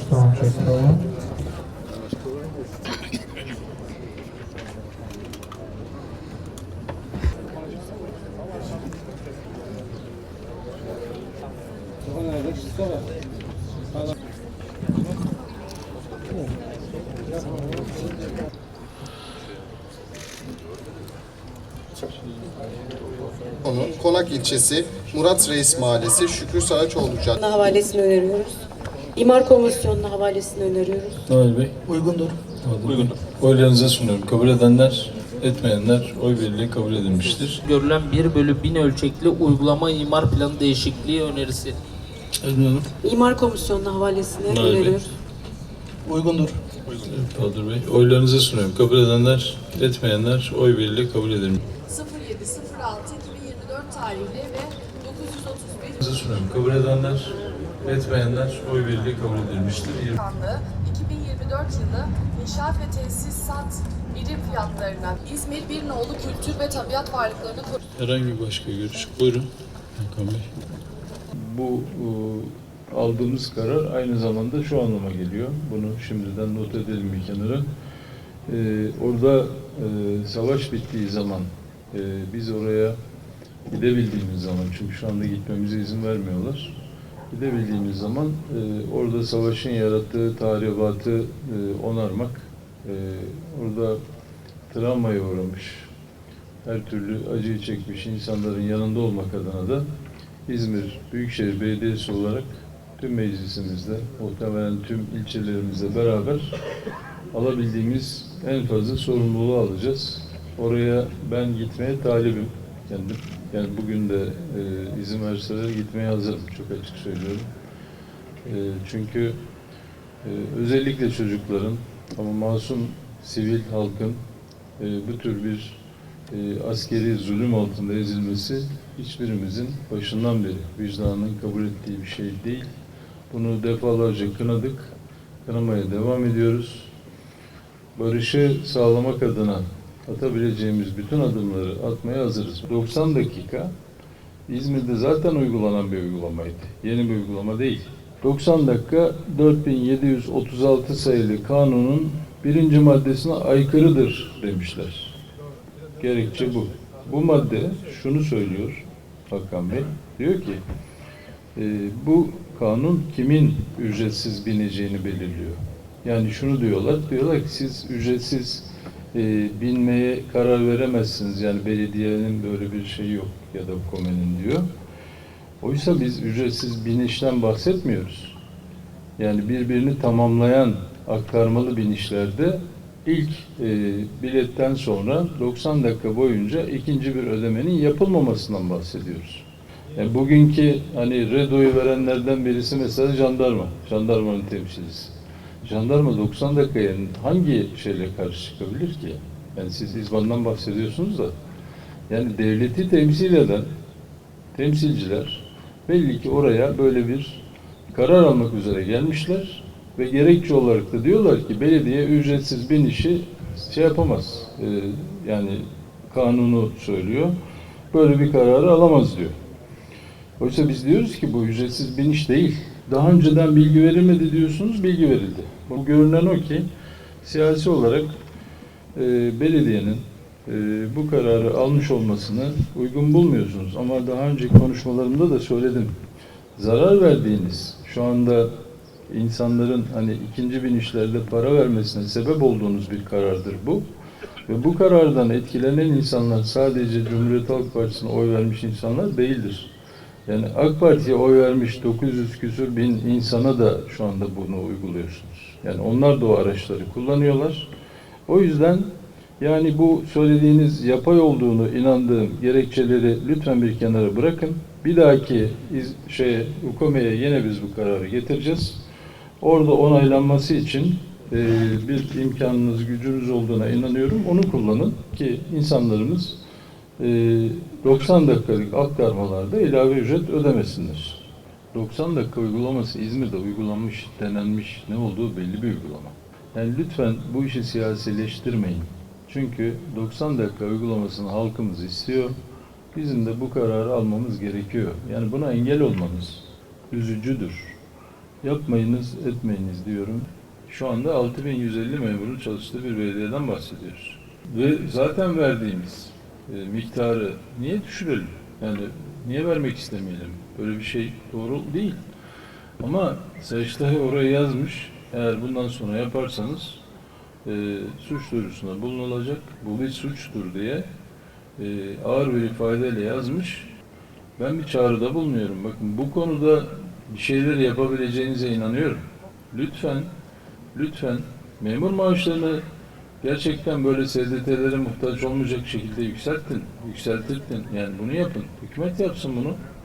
check over. Konu Konak ilçesi Murat Reis Mahallesi Şükrü Saraçoğlu Caddesi. havalesini öneriyoruz. İmar Komisyonu'na havalesini öneriyoruz. Noel Bey. Uygundur. Uygundur. Oylarınıza sunuyorum. Kabul edenler, etmeyenler oy birliği kabul edilmiştir. görülen 1 bölü 1000 ölçekli uygulama imar planı değişikliği önerisi. Hanım. İmar Komisyonu'na havalesini Bey. öneriyoruz. Uygundur. Bahadır Bey. Oylarınıza sunuyorum. Kabul edenler, etmeyenler oy birliği kabul edilmiştir. 07.06.2024 tarihli ve 931 Oylarınıza sunuyorum. Kabul edenler, etmeyenler oy birliği kabul edilmiştir. Yirmi- Bakanlığı 2024 yılı inşaat ve tesisat birim fiyatlarına İzmir Bir Nolu Kültür ve Tabiat Varlıklarını Herhangi bir başka görüş. Buyurun. Hakan Bey. Bu e, aldığımız karar aynı zamanda şu anlama geliyor. Bunu şimdiden not edelim bir kenara. E, orada e, savaş bittiği zaman e, biz oraya gidebildiğimiz zaman çünkü şu anda gitmemize izin vermiyorlar. Gidebildiğimiz zaman e, orada savaşın yarattığı tahribatı e, onarmak, e, orada travmaya uğramış, her türlü acıyı çekmiş insanların yanında olmak adına da İzmir Büyükşehir Belediyesi olarak tüm meclisimizde, muhtemelen tüm ilçelerimizle beraber alabildiğimiz en fazla sorumluluğu alacağız. Oraya ben gitmeye talibim kendim. Yani bugün de e, izin verseler gitmeye hazırım. Çok açık söylüyorum. E, çünkü e, özellikle çocukların ama masum sivil halkın e, bu tür bir e, askeri zulüm altında ezilmesi hiçbirimizin başından beri vicdanının kabul ettiği bir şey değil. Bunu defalarca kınadık, kınamaya devam ediyoruz. Barışı sağlamak adına atabileceğimiz bütün adımları atmaya hazırız. 90 dakika İzmir'de zaten uygulanan bir uygulamaydı. Yeni bir uygulama değil. 90 dakika 4736 sayılı kanunun birinci maddesine aykırıdır demişler. Gerekçe bu. Bu madde şunu söylüyor Hakan Bey. Diyor ki e, bu kanun kimin ücretsiz bineceğini belirliyor. Yani şunu diyorlar, diyorlar ki siz ücretsiz e, binmeye karar veremezsiniz. Yani belediyenin böyle bir şeyi yok ya da komenin diyor. Oysa biz ücretsiz binişten bahsetmiyoruz. Yani birbirini tamamlayan aktarmalı binişlerde ilk e, biletten sonra 90 dakika boyunca ikinci bir ödemenin yapılmamasından bahsediyoruz. Yani bugünkü hani redoyu verenlerden birisi mesela jandarma, jandarmanın temsilcisi. Jandarma 90 dakikaya hangi şeyle karşı çıkabilir ki? Yani siz İzban'dan bahsediyorsunuz da. Yani devleti temsil eden temsilciler belli ki oraya böyle bir karar almak üzere gelmişler ve gerekçe olarak da diyorlar ki belediye ücretsiz bin işi şey yapamaz. Ee, yani kanunu söylüyor. Böyle bir kararı alamaz diyor. Oysa biz diyoruz ki bu ücretsiz biniş değil. Daha önceden bilgi verilmedi diyorsunuz, bilgi verildi. Bu görünen o ki siyasi olarak e, belediyenin e, bu kararı almış olmasını uygun bulmuyorsunuz. Ama daha önceki konuşmalarımda da söyledim. Zarar verdiğiniz, şu anda insanların hani ikinci binişlerde para vermesine sebep olduğunuz bir karardır bu. Ve bu karardan etkilenen insanlar sadece Cumhuriyet Halk Partisi'ne oy vermiş insanlar değildir. Yani AK Parti'ye oy vermiş 900 küsür bin insana da şu anda bunu uyguluyorsunuz. Yani onlar da o araçları kullanıyorlar. O yüzden yani bu söylediğiniz yapay olduğunu inandığım gerekçeleri lütfen bir kenara bırakın. Bir dahaki iz, şey, UKOME'ye yine biz bu kararı getireceğiz. Orada onaylanması için e, bir imkanınız, gücünüz olduğuna inanıyorum. Onu kullanın ki insanlarımız 90 dakikalık aktarmalarda ilave ücret ödemesinler. 90 dakika uygulaması İzmir'de uygulanmış, denenmiş ne olduğu belli bir uygulama. Yani lütfen bu işi siyasileştirmeyin. Çünkü 90 dakika uygulamasını halkımız istiyor. Bizim de bu kararı almamız gerekiyor. Yani buna engel olmamız üzücüdür. yapmayınız, etmeyiniz diyorum. Şu anda 6150 memurun çalıştığı bir belediyeden bahsediyoruz. Ve zaten verdiğimiz e, miktarı niye düşürelim? Yani niye vermek istemeyelim? Böyle bir şey doğru değil. Ama Sayıştay oraya yazmış. Eğer bundan sonra yaparsanız e, suç duyurusunda bulunulacak. Bu bir suçtur diye e, ağır bir ifadeyle yazmış. Ben bir çağrıda bulunuyorum. Bakın bu konuda bir şeyler yapabileceğinize inanıyorum. Lütfen, lütfen memur maaşlarını gerçekten böyle SDT'lere muhtaç olmayacak şekilde yükseltin, yükseltirtin. Yani bunu yapın. Hükümet yapsın bunu.